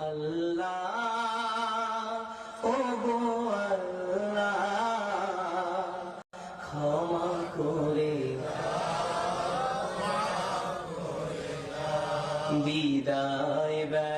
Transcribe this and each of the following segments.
আল্লাহ ও গো আল্লাহ ক্ষমা করে বিদায় বেলায়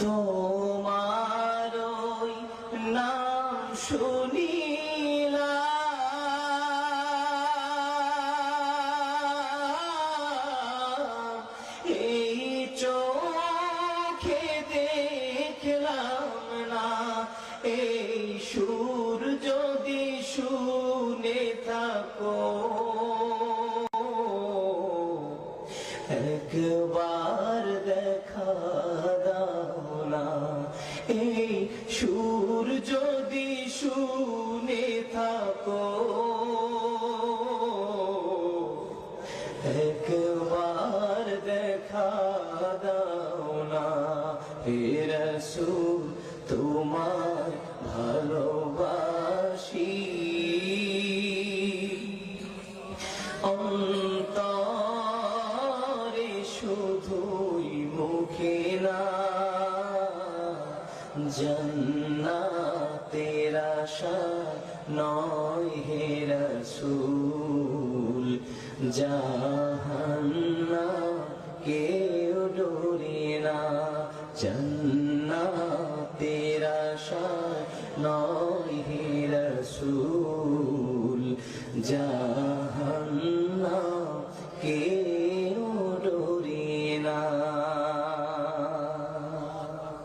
তোমার নাম শুনিলা এই চোখে দেখলাম না এই সুর যদি শুনে থাকো। একবার শুনে থাকো। একবার দেখা দাও না রসুল তোমার ভালোবাসি। অন্তরে শুধুই মুখে না জন্নাতের আশা নয় হে রসুল। জাহান্না কেউ ডোরে না, জন্নাতের আশা নয় হে রসুল। জাহান্না